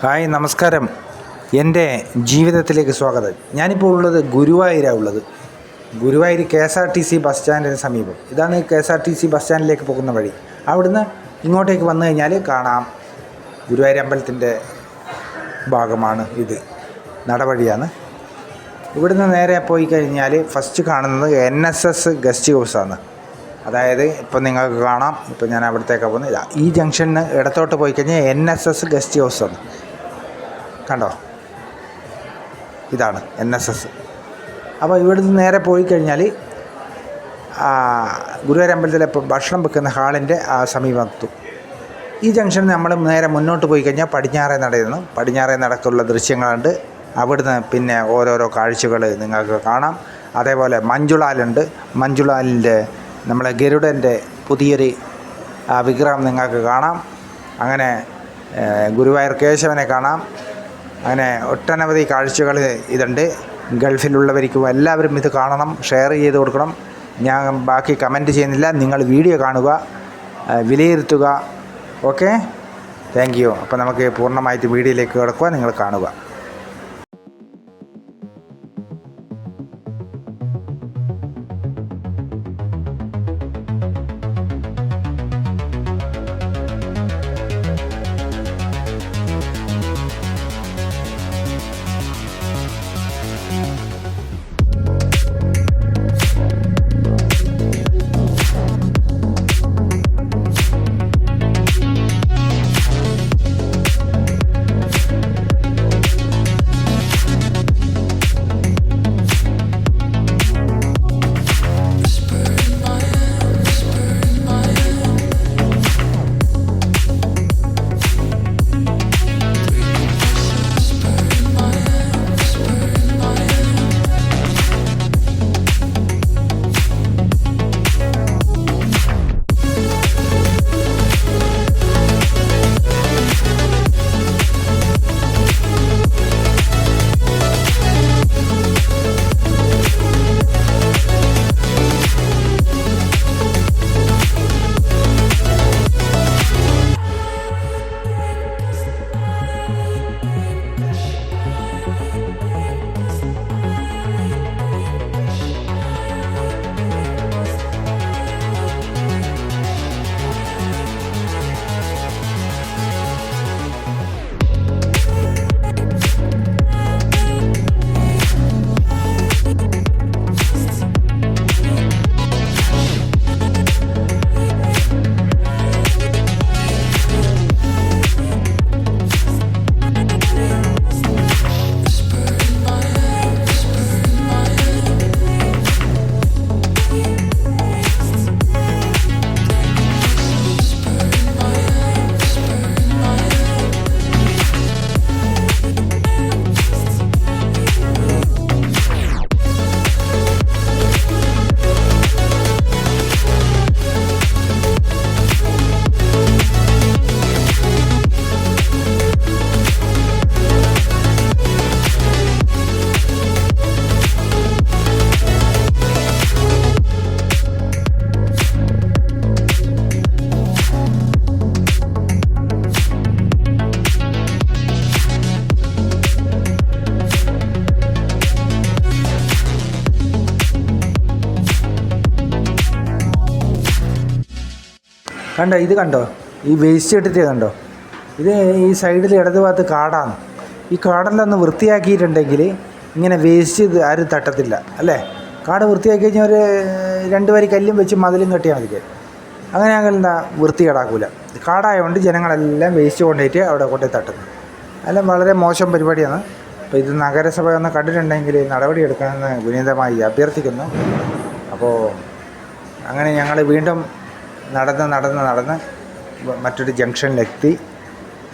Hi നമസ്കാരം. എന്റെ ജീവിതത്തിലേക്ക് സ്വാഗതം. ഞാനിപ്പോൾ ഉള്ളത് ഗുരുവായൂരാണ് ഉള്ളത് Guruvayur K S R T C bus സ്റ്റാൻഡിന് സമീപം. ഇതാണ് K S R T C bus സ്റ്റാൻഡിലേക്ക് പോകുന്ന വഴി. അവിടുന്ന് ഇങ്ങോട്ടേക്ക് വന്നു കഴിഞ്ഞാൽ കാണാം. ഗുരുവായൂർ അമ്പലത്തിന്റെ ഭാഗമാണ് ഇത്. നടവഴിയാണ്. ഇവിടുന്ന് നേരെ പോയി കഴിഞ്ഞാൽ ഫസ്റ്റ് കാണുന്നത് എൻ എസ് എസ് ഗസ്റ്റ് ഹൗസാണ്. അതായത് ഇപ്പം നിങ്ങൾക്ക് കാണാം. ഇപ്പം ഞാൻ അവിടത്തേക്കാണ് പോകുന്നത്. ഈ ജംഗ്ഷനിൽ ഇടത്തോട്ട് പോയി കഴിഞ്ഞാൽ എൻ എസ് എസ് ഗസ്റ്റ് ഹൗസാണ്. കണ്ടോ? ഇതാണ് എൻ എസ് എസ്. അപ്പോൾ ഇവിടുന്ന് നേരെ പോയി കഴിഞ്ഞാൽ ഗുരുവായൂർ അമ്പലത്തിലെ ഭക്ഷണം വെക്കുന്ന ഹാളിന്റെ ആ സമീപത്തു. ഈ ജംഗ്ഷനിൽ നമ്മൾ നേരെ മുന്നോട്ട് പോയി കഴിഞ്ഞാൽ പടിഞ്ഞാറേ നടയുന്നു പടിഞ്ഞാറേ നടക്കുള്ള ദൃശ്യങ്ങളുണ്ട്. അവിടുന്ന് പിന്നെ ഓരോരോ കാഴ്ചകൾ നിങ്ങൾക്ക് കാണാം. അതേപോലെ മഞ്ജുളാലുണ്ട് മഞ്ജുളാലിന്റെ നമ്മളെ ഗരുഡന്റെ പുതിയൊരു വിഗ്രഹം നിങ്ങൾക്ക് കാണാം. അങ്ങനെ ഗുരുവായൂർ കേശവനെ കാണാം. അങ്ങനെ ഒട്ടനവധി കാഴ്ചകൾ ഇതുണ്ട്. ഗൾഫിലുള്ളവർക്കും എല്ലാവരും ഇത് കാണണം ഷെയർ ചെയ്ത് കൊടുക്കണം. ഞാൻ ബാക്കി കമന്റ് ചെയ്യുന്നില്ല. നിങ്ങൾ വീഡിയോ കാണുക വിലയിരുത്തുക. ഓക്കെ? Thank you. അപ്പോൾ നമുക്ക് പൂർണമായിട്ട് വീഡിയോയിലേക്ക് കിടക്കുക നിങ്ങൾ കാണുക. കണ്ടോ ഇത് കണ്ടോ? ഈ വേസ്റ്റ് ഇട്ടിട്ട് കണ്ടോ? ഇത് ഈ സൈഡിൽ ഇടത് ഭാഗത്ത് കാടാണ്. ഈ കാടെല്ലാം വൃത്തിയാക്കിയിട്ടുണ്ടെങ്കിൽ ഇങ്ങനെ വേസ്റ്റ് ഇത് ആരും തട്ടത്തില്ല അല്ലേ? കാട് വൃത്തിയാക്കി കഴിഞ്ഞാൽ ഒരു രണ്ട് വരി കല്ലും വെച്ച് മതിലും കെട്ടിയാൽ മതി. അങ്ങനെ എന്താ വൃത്തികേടാക്കൂല കാടായതുകൊണ്ട് ജനങ്ങളെല്ലാം വേസ്റ്റ് കൊണ്ടുപോയിട്ട് അവിടെ കൊണ്ടേ തട്ടുന്നു. അതെല്ലാം വളരെ മോശം പരിപാടിയാണ്. അപ്പോൾ ഇത് നഗരസഭ ഒന്ന് കണ്ടിട്ടുണ്ടെങ്കിൽ നടപടിയെടുക്കണമെന്ന് വിനീതമായി അഭ്യർത്ഥിക്കുന്നു. അപ്പോൾ അങ്ങനെ ഞങ്ങൾ വീണ്ടും നടന്ന് നടന്ന് നടന്ന് മറ്റൊരു ജംഗ്ഷനിലെത്തി.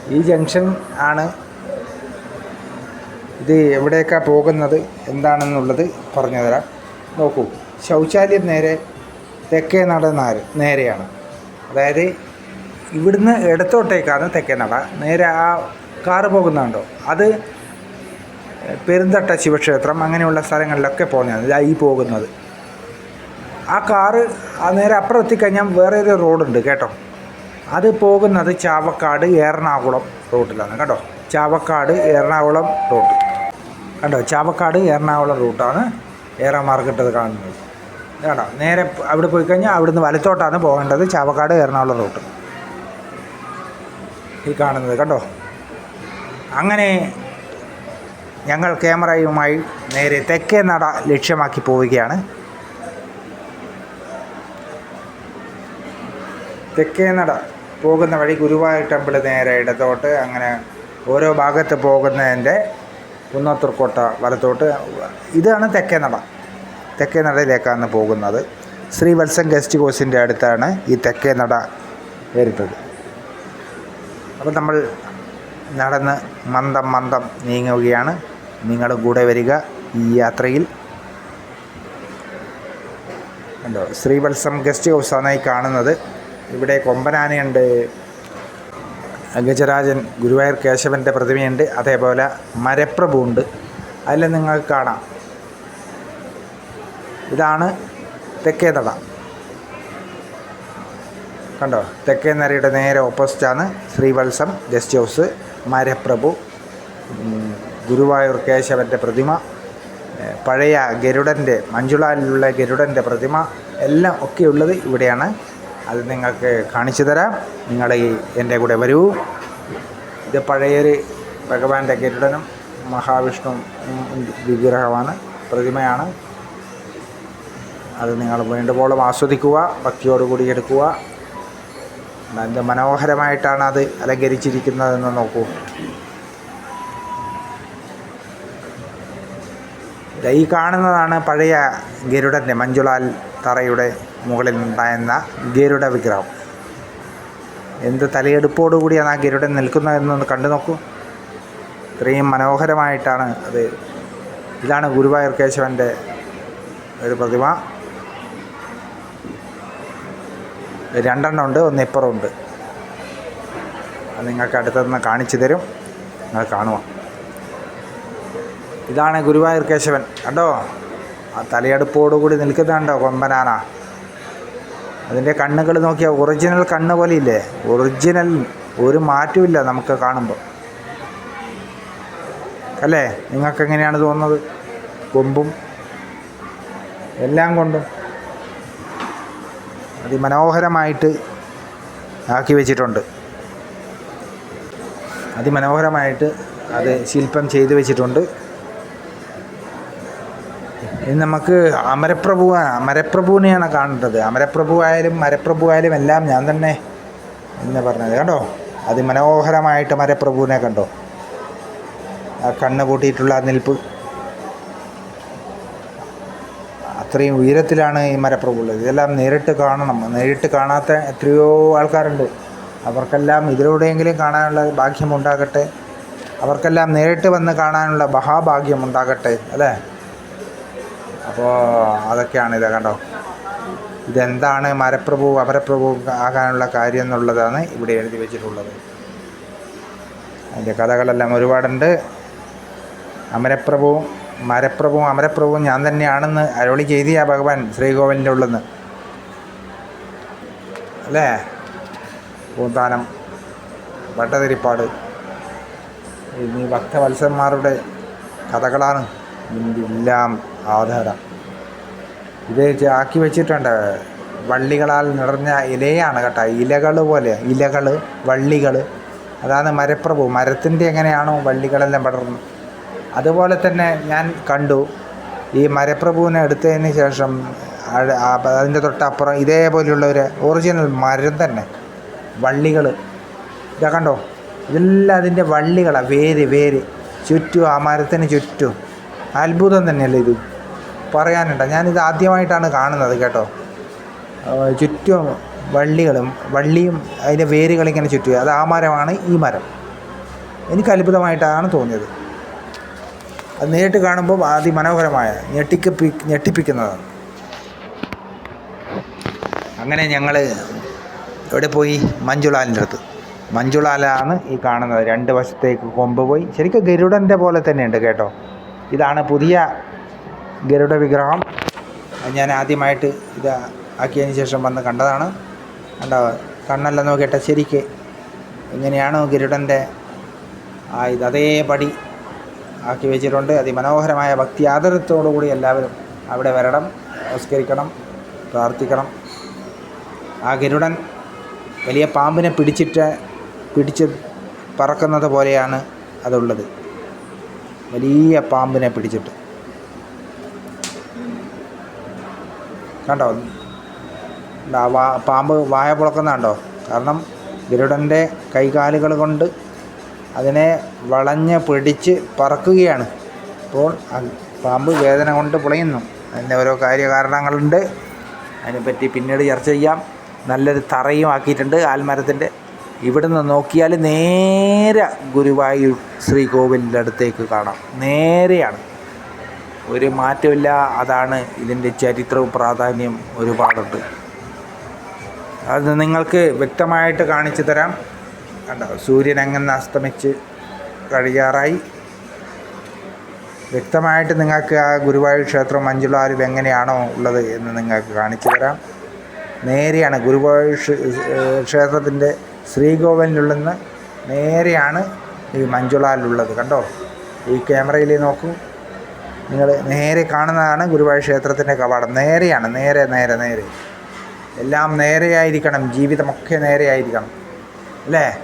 ഈ ജംഗ്ഷൻ ആണ് ഇത് എവിടേക്കാണ് പോകുന്നത് എന്താണെന്നുള്ളത് പറഞ്ഞു തരാം നോക്കൂ ശൗചാലയം നേരെ തെക്കേ നട നേരെയാണ്. അതായത് ഇവിടുന്ന് ഇടത്തോട്ടേക്കാണ് തെക്കേ നട. നേരെ ആ കാറ് പോകുന്നുണ്ടോ? അത് പെരുന്തട്ട ശിവക്ഷേത്രം അങ്ങനെയുള്ള സ്ഥലങ്ങളിലൊക്കെ പോകുന്നതാണ് ഈ പോകുന്നത്. ആ കാറ് നേരെ അപ്പുറം എത്തിക്കഴിഞ്ഞാൽ വേറെ ഒരു റോഡുണ്ട് കേട്ടോ. അത് പോകുന്നത് ചാവക്കാട് എറണാകുളം റൂട്ടിലാണ് കേട്ടോ. ചാവക്കാട് എറണാകുളം റൂട്ട്. കണ്ടോ? ചാവക്കാട് എറണാകുളം റൂട്ടാണ് ഏറെ മാർക്കറ്റ് കാണുന്നത്. കേട്ടോ നേരെ അവിടെ പോയി കഴിഞ്ഞാൽ അവിടുന്ന് വലത്തോട്ടാണ് പോകേണ്ടത് ചാവക്കാട് എറണാകുളം റൂട്ട്. ഈ കാണുന്നത് കേട്ടോ അങ്ങനെ ഞങ്ങൾ ക്യാമറയുമായി നേരെ തെക്കേ നട ലക്ഷ്യമാക്കി പോവുകയാണ്. തെക്കേ നട പോകുന്ന വഴി ഗുരുവായൂർ ടെമ്പിൾ നേരെ ഇടത്തോട്ട് അങ്ങനെ ഓരോ ഭാഗത്ത് പോകുന്നതിന്റെ കുന്നത്തൂർക്കോട്ട വലത്തോട്ട്. ഇതാണ് തെക്കേനട. തെക്കേനടയിലേക്കാണ് തെക്കേ നടയിലേക്കാണ് പോകുന്നത് ശ്രീവത്സം ഗസ്റ്റ് ഹൗസിന്റെ അടുത്താണ് ഈ തെക്കേനട വരുന്നത്. അപ്പോൾ നമ്മൾ നടന്ന് മന്ദം മന്ദം നീങ്ങുകയാണ്. നിങ്ങൾ കൂടെ വരിക ഈ യാത്രയിൽ. കണ്ടോ? ശ്രീവത്സം ഗസ്റ്റ് ഹൗസാണ് ഈ കാണുന്നത്. ഇവിടെ കൊമ്പനാനയുണ്ട്. ഗജരാജൻ ഗുരുവായൂർ കേശവന്റെ പ്രതിമയുണ്ട്. അതേപോലെ മരപ്രഭു ഉണ്ട് അതിൽ നിങ്ങൾക്ക് കാണാം. ഇതാണ് തെക്കേ നട കണ്ടോ? തെക്കേ നരയുടെ നേരെ ഓപ്പോസിറ്റാണ് ശ്രീവത്സം ഗസ്റ്റ് ഹൗസ് മരപ്രഭു ഗുരുവായൂർ കേശവന്റെ പ്രതിമ പഴയ ഗരുഡന്റെ മഞ്ജുളാലിലുള്ള ഗരുഡന്റെ പ്രതിമ എല്ലാം ഒക്കെ ഉള്ളത് ഇവിടെയാണ്. അത് നിങ്ങൾക്ക് കാണിച്ചു തരാം. നിങ്ങൾ എന്റെ കൂടെ വരൂ. ഇത് പഴയൊരു ഭഗവാന്റെ ഗരുഡനും മഹാവിഷ്ണു വിഗ്രഹമാണ് പ്രതിമയാണ്. അത് നിങ്ങൾ വേണ്ടുവോളം ആസ്വദിക്കുക ഭക്തിയോടുകൂടി എടുക്കുക. എന്ത് മനോഹരമായിട്ടാണ് അത് അലങ്കരിച്ചിരിക്കുന്നതെന്ന് നോക്കൂ. ഈ കാണുന്നതാണ് പഴയ ഗരുഡന്റെ മഞ്ജുളാൽ തറയുടെ മുകളിൽ ഉണ്ടായിരുന്ന ഗരുഡ വിഗ്രഹം. എന്ത് തലയെടുപ്പോടുകൂടിയാണ് ആ ഗരുഡൻ നിൽക്കുന്നതെന്നൊന്ന് കണ്ടു നോക്കൂ. ഇത്രയും മനോഹരമായിട്ടാണ് അത്. ഇതാണ് ഗുരുവായൂർ കേശവന്റെ ഒരു പ്രതിമ. രണ്ടെണ്ണം ഉണ്ട് ഒന്ന് ഇപ്പുറമുണ്ട്. അത് നിങ്ങൾക്ക് അടുത്തുനിന്ന് കാണിച്ചു തരും. നിങ്ങൾ കാണുക. ഇതാണ് ഗുരുവായൂർ കേശവൻ. കണ്ടോ? ആ തലയെടുപ്പോടുകൂടി നിൽക്കുന്നുണ്ടോ കൊമ്പനാന? അതിന്റെ കണ്ണുകൾ നോക്കിയാൽ ഒറിജിനൽ കണ്ണ് പോലെ ഇല്ലേ ഒറിജിനൽ ഒരു മാറ്റമില്ല നമുക്ക് കാണുമ്പോൾ. അല്ലേ? നിങ്ങൾക്ക് എങ്ങനെയാണ് തോന്നുന്നത്? കൊമ്പും എല്ലാം കൊണ്ടും അതിമനോഹരമായിട്ട് ആക്കി വെച്ചിട്ടുണ്ട്. അതിമനോഹരമായിട്ട് അത് ശില്പം ചെയ്തു വെച്ചിട്ടുണ്ട്. നമുക്ക് അമരപ്രഭു അമരപ്രഭുവിനെയാണ് കാണേണ്ടത്. അമരപ്രഭു ആയാലും മരപ്രഭു ആയാലും എല്ലാം ഞാൻ തന്നെ എന്ന് പറഞ്ഞത്. കണ്ടോ? അതിമനോഹരമായിട്ട് മരപ്രഭുവിനെ കണ്ടോ? ആ കണ്ണ് കൂട്ടിയിട്ടുള്ള നിൽപ്പ്. അത്രയും ഉയരത്തിലാണ് ഈ മരപ്രഭു ഉള്ളത്. ഇതെല്ലാം നേരിട്ട് കാണണം. നേരിട്ട് കാണാത്ത എത്രയോ ആൾക്കാരുണ്ട്. അവർക്കെല്ലാം ഇതിലൂടെയെങ്കിലും കാണാനുള്ള ഭാഗ്യമുണ്ടാകട്ടെ അവർക്കെല്ലാം നേരിട്ട് വന്ന് കാണാനുള്ള മഹാഭാഗ്യം ഉണ്ടാകട്ടെ അല്ലേ? അപ്പോൾ അതൊക്കെയാണ് ഇത് കണ്ടോ? ഇതെന്താണ് മരപ്രഭു അമരപ്രഭു ആകാനുള്ള കാര്യം എന്നുള്ളതാണ് ഇവിടെ എഴുതി വെച്ചിട്ടുള്ളത്. അതിന്റെ കഥകളെല്ലാം ഒരുപാടുണ്ട്. അമരപ്രഭുവും മരപ്രഭുവും അമരപ്രഭുവും ഞാൻ തന്നെയാണെന്ന് അരോളി ചെയ്തിയാ ഭഗവാൻ ശ്രീകോവിലിന്റെ ഉള്ളെന്ന്. അല്ലേ? പൂന്താനം വട്ടതിരിപ്പാട്. എന്നീ ഭക്തവത്സന്മാരുടെ കഥകളാണ്. ഇതിന്റെ എല്ലാം ആധാരം ഇത് ആക്കി വെച്ചിട്ടുണ്ട്. വള്ളികളാൽ നിറഞ്ഞ ഇലയാണ് കേട്ടോ. ഇലകൾ പോലെ ഇലകൾ വള്ളികൾ അതാണ് മരപ്രഭു. മരത്തിന്റെ എങ്ങനെയാണോ വള്ളികളെല്ലാം പടർന്നു. അതുപോലെ തന്നെ ഞാൻ കണ്ടു ഈ മരപ്രഭുവിനെ എടുത്തതിന് ശേഷം അതിന്റെ തൊട്ടപ്പുറം ഇതേപോലെയുള്ള ഒരു ഒറിജിനൽ മരം തന്നെ. വള്ളികൾ ഇതാ കണ്ടോ? ഇതെല്ലാം അതിന്റെ വള്ളികളാണ് വേര് വേര്. ചുറ്റും ആ മരത്തിന് ചുറ്റും. അത്ഭുതം തന്നെയല്ലേ ഇത്? പറയാനുണ്ട്. ഞാനിത് ആദ്യമായിട്ടാണ് കാണുന്നത് കേട്ടോ. ചുറ്റും വള്ളികളും വള്ളിയും അതിന്റെ വേരുകൾ ഇങ്ങനെ ചുറ്റും അത് ആ മരമാണ് ഈ മരം. എനിക്ക് അത്ഭുതമായിട്ടാണ് തോന്നിയത്. അത് നേരിട്ട് കാണുമ്പോൾ അതിമനോഹരമായ ഞെട്ടിക്കപ്പി ഞെട്ടിപ്പിക്കുന്നതാണ്. അങ്ങനെ ഞങ്ങൾ എവിടെ പോയി? മഞ്ജുളാലിന്റെ അടുത്ത്. മഞ്ജുളാലാണ് ഈ കാണുന്നത്. രണ്ട് വശത്തേക്ക് കൊമ്പ് പോയി ശരിക്കും ഗരുഡന്റെ പോലെ തന്നെയുണ്ട് കേട്ടോ. ഇതാണ് പുതിയ ഗരുഡ വിഗ്രഹം. ഞാൻ ആദ്യമായിട്ട് ഇത് ആക്കിയതിന് ശേഷം വന്ന് കണ്ടതാണ്. കണ്ടോ? കണ്ണെല്ലാം നോക്കിയിട്ട് ശരിക്ക് ഇങ്ങനെയാണോ ഗരുഡന്റെ ആ ഇത് അതേപടി ആക്കി വെച്ചിട്ടുണ്ട്. അതിമനോഹരമായ ഭക്തി ആദരത്തോടുകൂടി എല്ലാവരും അവിടെ വരണം നമസ്കരിക്കണം പ്രാർത്ഥിക്കണം. ആ ഗരുഡൻ വലിയ പാമ്പിനെ പിടിച്ചിട്ട് പിടിച്ച് പറക്കുന്നത് പോലെയാണ് അതുള്ളത്. വലിയ പാമ്പിനെ പിടിച്ചിട്ട്. കണ്ടോ? പാമ്പ് വായ പുളക്കുന്നുണ്ടോ? കാരണം ഗരുഡന്റെ കൈകാലുകൾ കൊണ്ട് അതിനെ വളഞ്ഞ് പിടിച്ച് പറക്കുകയാണ്. അപ്പോൾ പാമ്പ് വേദന കൊണ്ട് പുളയുന്നു. അതിന്റെ ഓരോ കാര്യകാരണങ്ങളുണ്ട്. അതിനെപ്പറ്റി പിന്നീട് ചർച്ച ചെയ്യാം. നല്ലൊരു തറയും ആക്കിയിട്ടുണ്ട് ആൽമരത്തിന്റെ. ഇവിടുന്ന് നോക്കിയാൽ നേരെ ഗുരുവായൂർ ശ്രീകോവിലിന്റെ അടുത്തേക്ക് കാണാം. നേരെയാണ്. ഒരു മാറ്റമില്ല. അതാണ് ഇതിന്റെ ചരിത്രവും പ്രാധാന്യം ഒരുപാടുണ്ട്. അത് നിങ്ങൾക്ക് വ്യക്തമായിട്ട് കാണിച്ചു തരാം. കണ്ടോ സൂര്യൻ അങ്ങനെ അസ്തമിച്ച് കഴിയാറായി. വ്യക്തമായിട്ട് നിങ്ങൾക്ക് ആ ഗുരുവായൂർ ക്ഷേത്രം മഞ്ജുളാരും എങ്ങനെയാണോ ഉള്ളത് എന്ന് നിങ്ങൾക്ക് കാണിച്ചു തരാം. നേരെയാണ് ഗുരുവായൂർ ക്ഷേത്രത്തിന്റെ ശ്രീകോവിലിനുള്ളിൽ നേരെയാണ് ഈ മഞ്ജുളാലുള്ളത് കണ്ടോ ഈ ക്യാമറയിൽ നോക്കൂ. നിങ്ങൾ നേരെ കാണുന്നതാണ് ഗുരുവായൂർ ക്ഷേത്രത്തിന്റെ കവാടം. നേരെയാണ് നേരെ നേരെ നേരെ. എല്ലാം നേരെയായിരിക്കണം ജീവിതമൊക്കെ നേരെയായിരിക്കണം. അല്ലേ?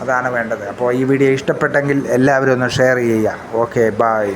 അതാണ് വേണ്ടത്. അപ്പോൾ ഈ വീഡിയോ ഇഷ്ടപ്പെട്ടെങ്കിൽ എല്ലാവരും ഒന്ന് ഷെയർ ചെയ്യുക. Okay bye